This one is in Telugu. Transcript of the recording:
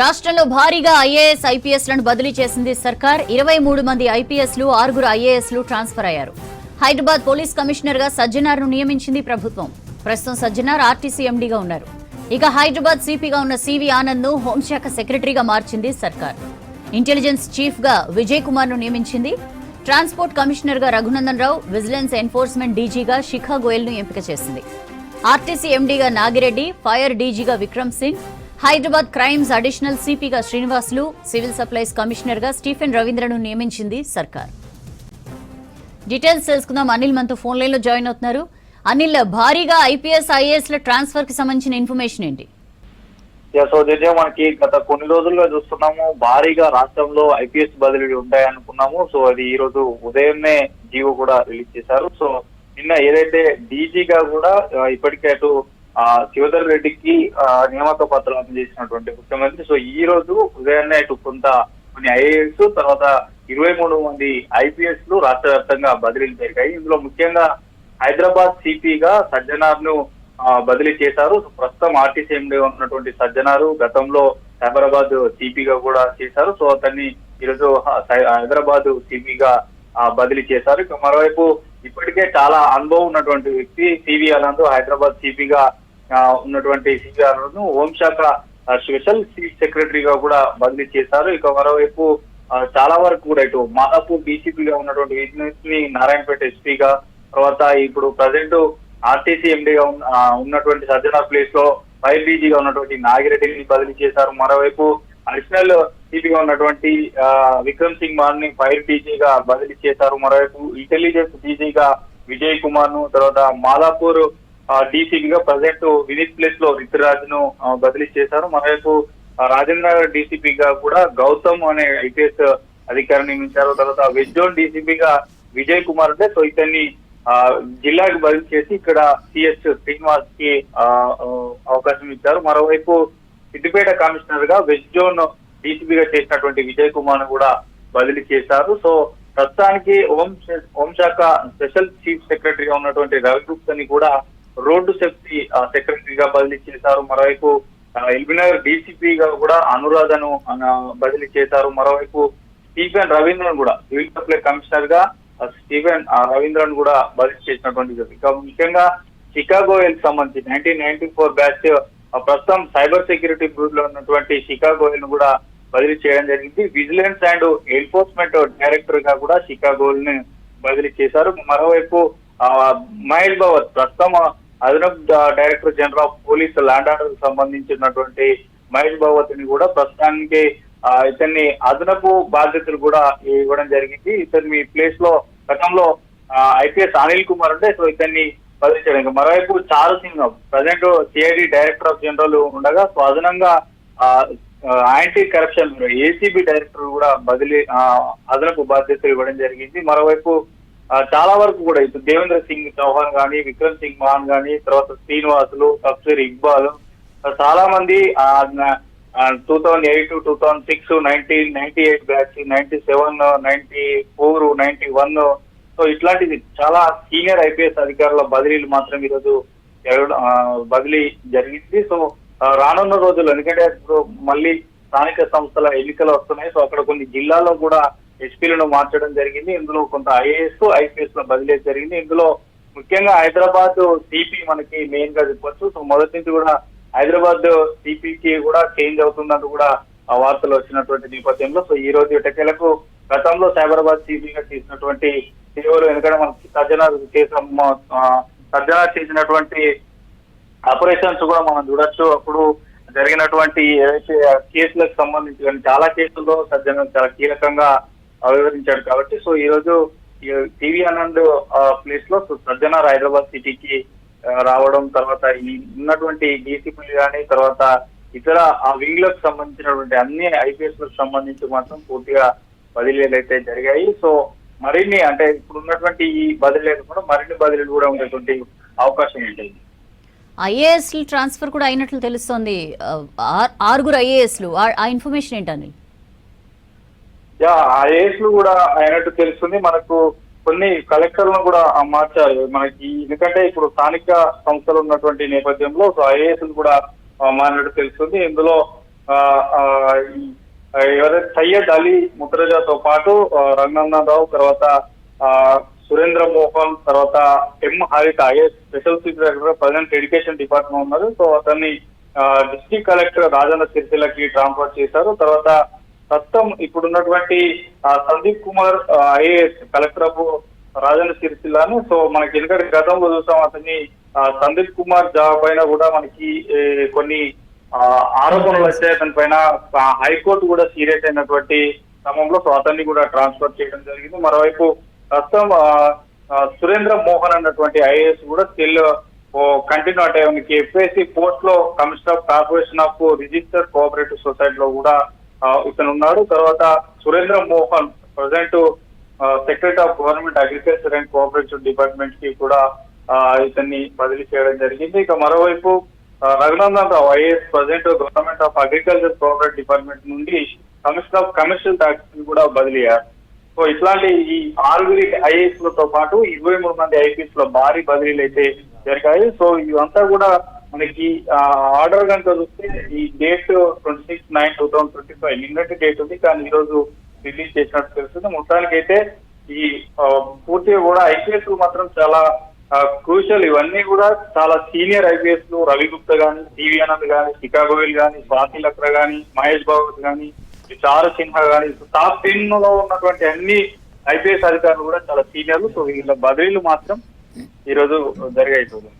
రాష్ట్రంలో భారీగా ఐఏఎస్ ఐపీఎస్లను బదిలీ చేసింది సర్కార్. ఇరవై మూడు మంది ఐపీఎస్లు ఆరుగురు ఐఏఎస్లు ట్రాన్స్ఫర్ అయ్యారు. హైదరాబాద్ పోలీస్ కమిషనర్గా సజ్జనార్ను నియమించింది ప్రభుత్వం. ప్రస్తుతం సజ్జనార్ ఆర్టీసీ ఎండీగా ఉన్నారు. ఇక హైదరాబాద్ సిపిగా ఉన్న సివి ఆనంద్ను హోంశాఖ సెక్రటరీగా మార్చింది సర్కార్. ఇంటెలిజెన్స్ చీఫ్గా విజయ్ కుమార్ను నియమించింది. ట్రాన్స్పోర్ట్ కమిషనర్గా రఘునందన్ రావు విజిలెన్స్ ఎన్ఫోర్స్మెంట్ డీజీగా శిఖా గోయల్ను ఎంపిక చేసింది. ఆర్టీసీ ఎండీగా నాగిరెడ్డి ఫైర్ డీజీగా విక్రమ్ సింగ్ హైదరాబాద్ క్రైమ్స్ అడిషనల్ సిపిగా శ్రీనివాసులు సివిల్ సప్లైస్ కమిషనర్గా స్టీఫెన్ రవీంద్రను నియమించింది సర్కార్. డీటెయిల్స్ తెలుసుకుందాం. అనిల్ మనతో ఫోన్ లైన్లో జాయిన్ అవుతున్నారు. అనిల్ భారీగా ఐపీఎస్ ఐఏఎస్ ట్రాన్స్ఫర్కి సంబంధించిన ఇన్ఫర్మేషన్ ఏంటి? సో జడ్జి మనకి గత కొన్ని రోజుల్లో చూస్తున్నాము భారీగా రాష్ట్రంలో ఐపీఎస్ బదిలీలు ఉంటాయనుకున్నాము. సో అది ఈ రోజు ఉదయమే జీవో కూడా రిలీజ్ చేశారు. సో నిన్న ఏదైతే డీజీగా కూడా ఇప్పటికే అటు ఆ, శివధర్ రెడ్డికి నియామక పత్రాలు అందజేసినటువంటి ముఖ్యమంత్రి. సో ఈ రోజు ఉదయాన్నే అటు కొంత కొన్ని ఐఏఎస్ తర్వాత ఇరవై మూడు మంది ఐపీఎస్లు రాష్ట్ర వ్యాప్తంగా బదిలీలు జరిగాయి. ఇందులో ముఖ్యంగా హైదరాబాద్ సిపిగా సజ్జనార్ను బదిలీ చేశారు. సో ప్రస్తుతం ఆర్టీసీ ఎండీ ఉన్నటువంటి సజ్జనారు గతంలో హైదరాబాద్ సిపిగా కూడా చేశారు. సో అతన్ని ఈరోజు హైదరాబాద్ సిపిగా బదిలీ చేశారు. ఇక మరోవైపు ఇప్పటికే చాలా అనుభవం ఉన్నటువంటి వ్యక్తి సివి ఆనంద్ హైదరాబాద్ సిపిగా ఉన్నటువంటి సిఆర్ను హోంశాఖ స్పెషల్ చీఫ్ సెక్రటరీగా కూడా బదిలీ చేశారు. ఇక మరోవైపు చాలా వరకు కూడా ఇటు మాదాపూర్ డీసీపీగా ఉన్నటువంటి విజ్ఞాస్ని నారాయణపేట ఎస్పీగా తర్వాత ఇప్పుడు ప్రజెంట్ ఆర్టీసీ ఎండీగా ఉన్న- ఉన్నటువంటి సజ్జన ప్లేస్లో ఫైర్ డీజీగా ఉన్నటువంటి నాగిరెడ్డిని బదిలీ చేశారు. మరోవైపు అడిషనల్ సిపిగా ఉన్నటువంటి విక్రమ్ సింగ్ మాన్ని ఫైర్ డీజీగా బదిలీ చేశారు. మరోవైపు ఇంటెలిజెన్స్ డీజీగా విజయ్ కుమార్ను తర్వాత మాదాపూర్ డీసీపీగా ప్రజెంట్ వినీత్ ప్లేస్లో రితురాజ్ను బదిలీ చేశారు. మరోవైపు రాజేంద్ర నగర్ డీసీపీగా కూడా గౌతమ్ అనే ఐపీఎస్ అధికారిని నియమించారు. తర్వాత వెజ్ జోన్ డీసీపీగా విజయ్ కుమార్ అంటే సో ఇతన్ని ఆ, జిల్లాకి బదిలీ చేసి ఇక్కడ సిఎస్ శ్రీనివాస్కి అవకాశం ఇచ్చారు. మరోవైపు సిద్దిపేట కమిషనర్గా వెస్ట్ జోన్ డీసీపీగా చేసినటువంటి విజయ్ కుమార్ను కూడా బదిలీ చేశారు. సో ప్రస్తుతానికి హోం హోంశాఖ స్పెషల్ చీఫ్ సెక్రటరీగా ఉన్నటువంటి రవి గుప్తని కూడా రోడ్డు సేఫ్టీ సెక్రటరీగా బదిలీ చేశారు. మరోవైపు ఎల్బీనగర్ డీసీపీగా కూడా అనురాధను బదిలీ చేశారు. మరోవైపు స్టీఫెన్ రవీంద్రన్ కూడా సివిల్ సప్లై కమిషనర్గా స్టీఫెన్ రవీంద్రన్ కూడా బదిలీ చేసినటువంటి వ్యక్తి. ఇక ముఖ్యంగా షికాగోయల్ సంబంధించి నైన్టీన్ నైన్టీ ఫోర్ బ్యాచ్ ప్రస్తుతం సైబర్ సెక్యూరిటీ గ్రూప్ ఉన్నటువంటి షికాగోయల్ను కూడా బదిలీ చేయడం జరిగింది. విజిలెన్స్ అండ్ ఎన్ఫోర్స్మెంట్ డైరెక్టర్గా కూడా షికాగోల్ని బదిలీ చేశారు. మరోవైపు మహేష్ భవత్ ప్రస్తుతం అదనపు director general of police law and order సంబంధించినటువంటి మహేష్ భగవత్ని కూడా ప్రస్తుతానికి ఇతన్ని అదనపు బాధ్యతలు కూడా ఇవ్వడం జరిగింది. ఇతని మీ ప్లేస్లో గతంలో ఐపీఎస్ అనిల్ కుమార్ అంటే సో ఇతన్ని బదిలీ మరోవైపు Charu Singh present CID director of general ఉండగా సో అదనంగా యాంటీ కరప్షన్ ఏసీబీ డైరెక్టర్ కూడా బదిలీ అదనపు బాధ్యతలు ఇవ్వడం జరిగింది. మరోవైపు చాలా వరకు కూడా ఇప్పుడు దేవేంద్ర సింగ్ చౌహాన్ గాని విక్రమ్ సింగ్ మహాన్ కానీ తర్వాత శ్రీనివాసులు తఫ్సీర్ ఇక్బాల్ చాలా మంది two thousand eight two thousand six nineteen ninety eight batch ninety seven ninety four ninety one so ఇట్లాంటిది చాలా సీనియర్ ఐపీఎస్ అధికారుల బదిలీలు మాత్రం ఈరోజు బదిలీ జరిగింది. సో రానున్న రోజుల్లో ఎందుకంటే ఇప్పుడు మళ్ళీ స్థానిక సంస్థల ఎన్నికలు వస్తున్నాయి. సో అక్కడ కొన్ని జిల్లాల్లో కూడా ఎస్పీలను మార్చడం జరిగింది. ఇందులో కొంత ఐఏఎస్ ఐపీఎస్లో బదిలీ జరిగింది. ఇందులో ముఖ్యంగా హైదరాబాద్ సిపి మనకి మెయిన్గా చెప్పొచ్చు. సో మొదటి నుంచి కూడా హైదరాబాద్ సిపికి కూడా చేంజ్ అవుతుందని కూడా ఆ వార్తలు వచ్చినటువంటి నేపథ్యంలో. సో ఈ రోజు ఎటకేలకు గతంలో సైబరాబాద్ సిపిగా చేసినటువంటి సేవలు ఎందుకంటే మనకి సజ్జన చేసిన సజ్జన చేసినటువంటి ఆపరేషన్స్ కూడా మనం చూడొచ్చు. అప్పుడు జరిగినటువంటి ఏదైతే కేసులకు సంబంధించి కానీ చాలా కేసుల్లో సజ్జన చాలా కీలకంగా వివరించాడు కాబట్టి సో ఈ రోజు టీవీ ఆనంద్ ప్లేస్లో సో సజ్జనార్ హైదరాబాద్ సిటీకి రావడం తర్వాత ఈ ఉన్నటువంటి డీసీపీలు కానీ తర్వాత ఇతర ఆ వింగ్లకు సంబంధించినటువంటి అన్ని ఐపీఎస్లకు సంబంధించి మాత్రం పూర్తిగా బదిలీలు అయితే జరిగాయి. సో మరిన్ని అంటే ఇప్పుడు ఉన్నటువంటి ఈ బదిలీలు కూడా మరిన్ని బదిలీలు కూడా ఉండేటువంటి అవకాశం ఉంటుంది. ఐఏఎస్ ట్రాన్స్ఫర్ కూడా అయినట్లు తెలుస్తోంది. ఆరుగురు ఐఏఎస్లు. ఆ ఇన్ఫర్మేషన్ ఏంటి యా ఆ ఏజ్లు కూడా అయినట్టు తెలుస్తుంది. మనకు కొన్ని కలెక్టర్లను కూడా మార్చారు. మనకి ఎందుకంటే ఇప్పుడు స్థానిక సంస్థలు ఉన్నటువంటి నేపథ్యంలో సో ఐఏఎస్ కూడా మారినట్టు తెలుస్తుంది. ఇందులో ఆ, ఈ- ఎవరైతే సయ్యద్ అలీ ముద్రజాతో పాటు రంగనాథరావు రావు తర్వాత ఆ, సురేంద్ర మోహన్ తర్వాత M Haritha IAS special secretary present education department ఉన్నారు సో అతన్ని డిస్టిక్ కలెక్టర్ రాజన్న సిరిసిల్లకి ట్రాన్స్ఫర్ చేశారు. తర్వాత ప్రస్తుతం ఇప్పుడున్నటువంటి Sandeep Kumar IAS collector of Rajanna సిరిసిల్లాను. So మనకి ఎందుకంటే గతంలో చూసాం అతన్ని సందీప్ కుమార్ జాబ్ పైన కూడా మనకి కొన్ని ఆరోపణలు వచ్చాయి. అతని పైన హైకోర్టు కూడా సీరియస్ అయినటువంటి క్రమంలో సో అతన్ని కూడా ట్రాన్స్ఫర్ చేయడం జరిగింది. మరోవైపు ప్రస్తుతం సురేంద్ర మోహన్ అన్నటువంటి ఐఏఎస్ కూడా స్టిల్ కంటిన్యూ అంటే మనకి పోస్ట్లో commissioner of corporation of register cooperative society లో కూడా ఇతను ఉన్నాడు. తర్వాత Surendra Mohan present secretary of government agriculture and cooperative డిపార్ట్మెంట్కి కూడా ఇతన్ని బదిలీ చేయడం జరిగింది. ఇక మరోవైపు Raghunandan Rao IAS present government of agriculture cooperative department నుండి కమిషనర్ ఆఫ్ కమర్షియల్ ట్యాక్స్ కూడా బదిలీ అయ్యారు. సో ఇట్లాంటి ఈ ఆరుగురి ఐఏఎస్లతో పాటు ఇరవై మూడు మంది ఐపీఎస్లో భారీ బదిలీలు అయితే జరిగాయి. సో ఇవంతా కూడా మనకి ఆర్డర్ కనుక చూస్తే ఈ date twenty six nine two thousand twenty five నిన్నటి డేట్ ఉంది కానీ ఈ రోజు రిలీజ్ చేసినట్టు తెలుస్తుంది. మొత్తానికైతే ఈ పూర్తిగా కూడా ఐపీఎస్ మాత్రం చాలా క్రూషల్ ఇవన్నీ కూడా చాలా సీనియర్ ఐపీఎస్లు రవి గుప్తా గాని టీవీ ఆనంద్ గాని శికాగోవిల్ గాని స్వాతి లక్ర గాని మహేష్ బాబు గాని చారు సిన్హా గాని టాప్ టెన్లో ఉన్నటువంటి అన్ని ఐపీఎస్ అధికారులు కూడా చాలా సీనియర్లు. సో వీళ్ళ బదిలీలు మాత్రం ఈ రోజు జరిగాయి. చూడండి